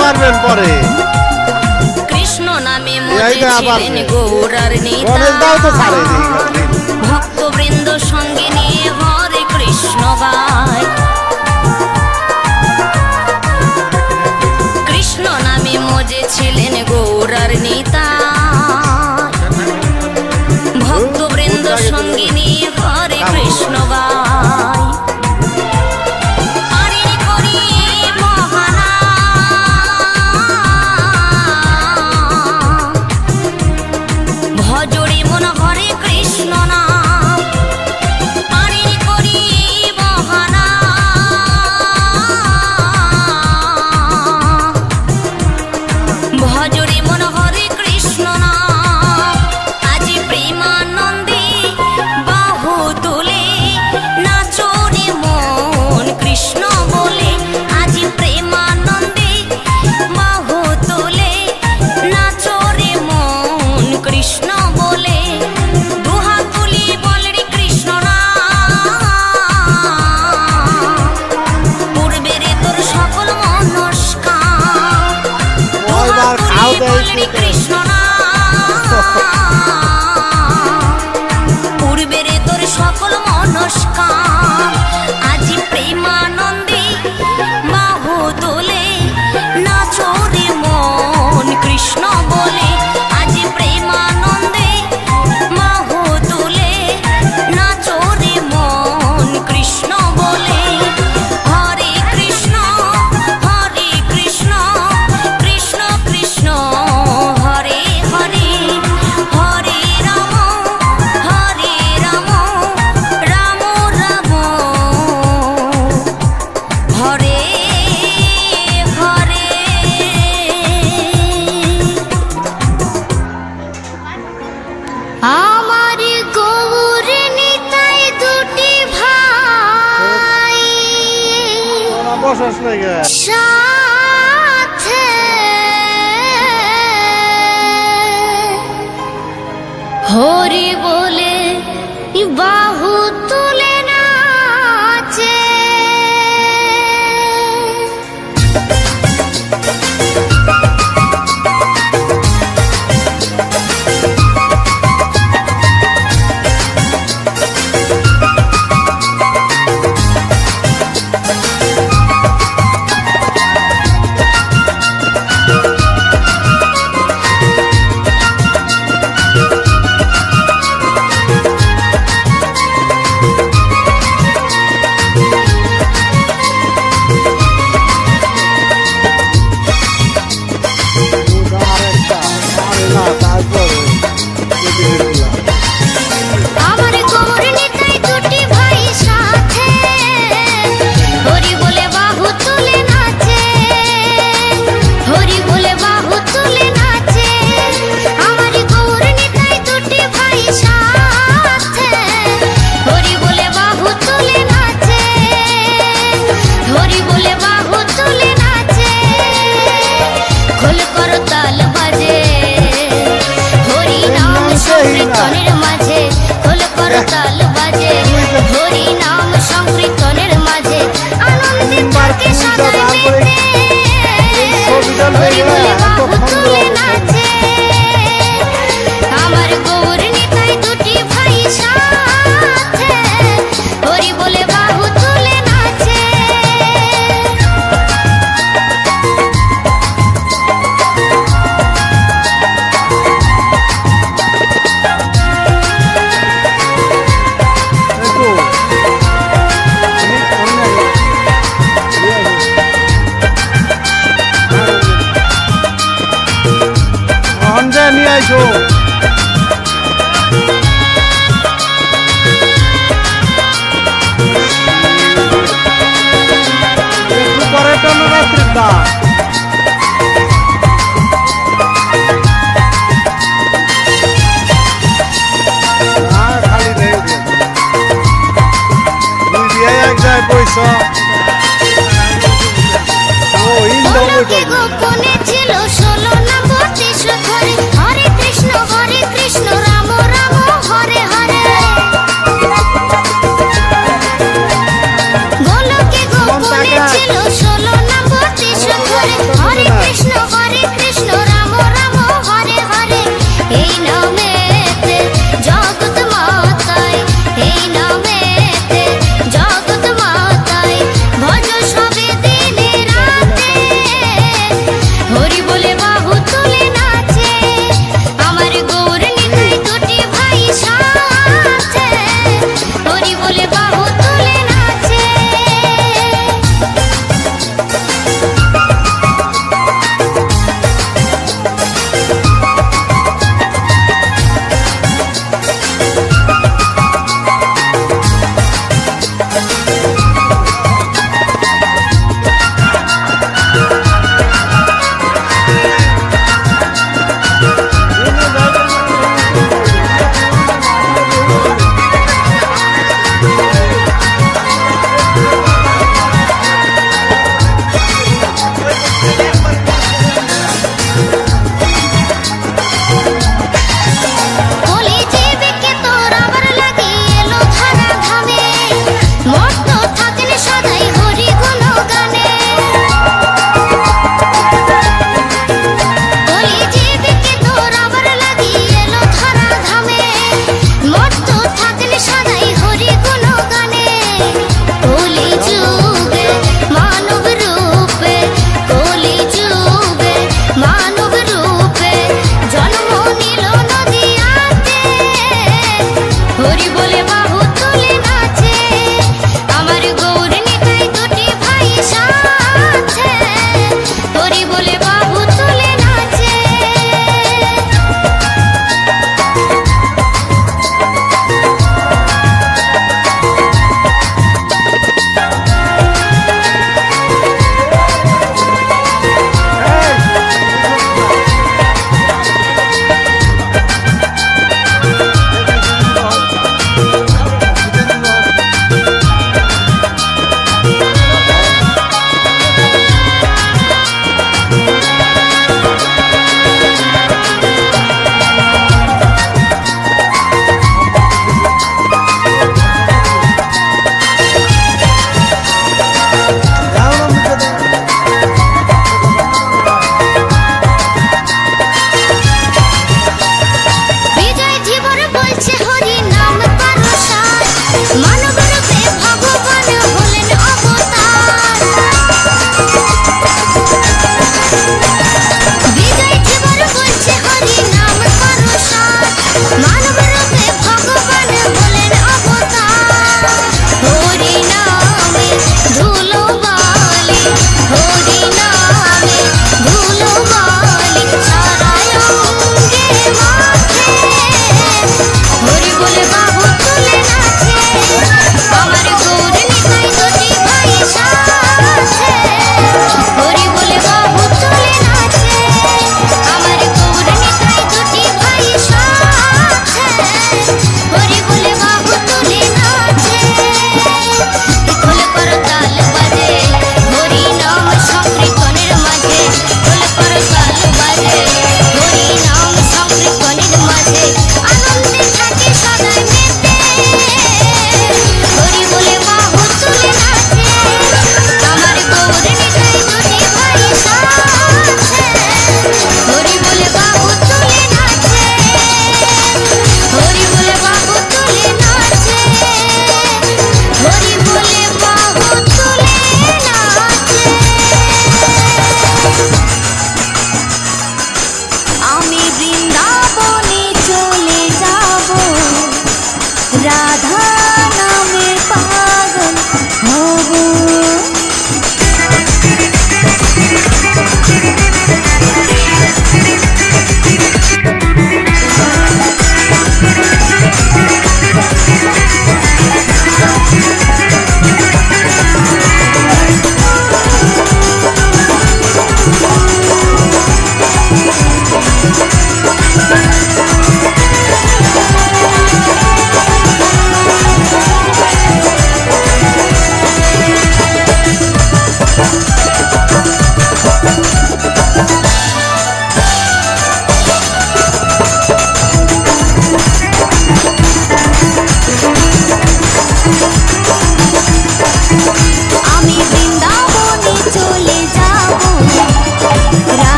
পারবেন পরে। কৃষ্ণ নামে মজেছিলেন গৌরার ভক্তবৃন্দ সঙ্গে নিয়ে হরে কৃষ্ণ গায়। গোরার নেতা। ভক্তবৃন্দ সঙ্গে নিয়ে করে ভজরে মন হরে কৃষ্ণ না। নমস্কার বসস না হরি বলে বাহু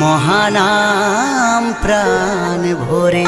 মহানাম প্রাণ ভরে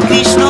হরে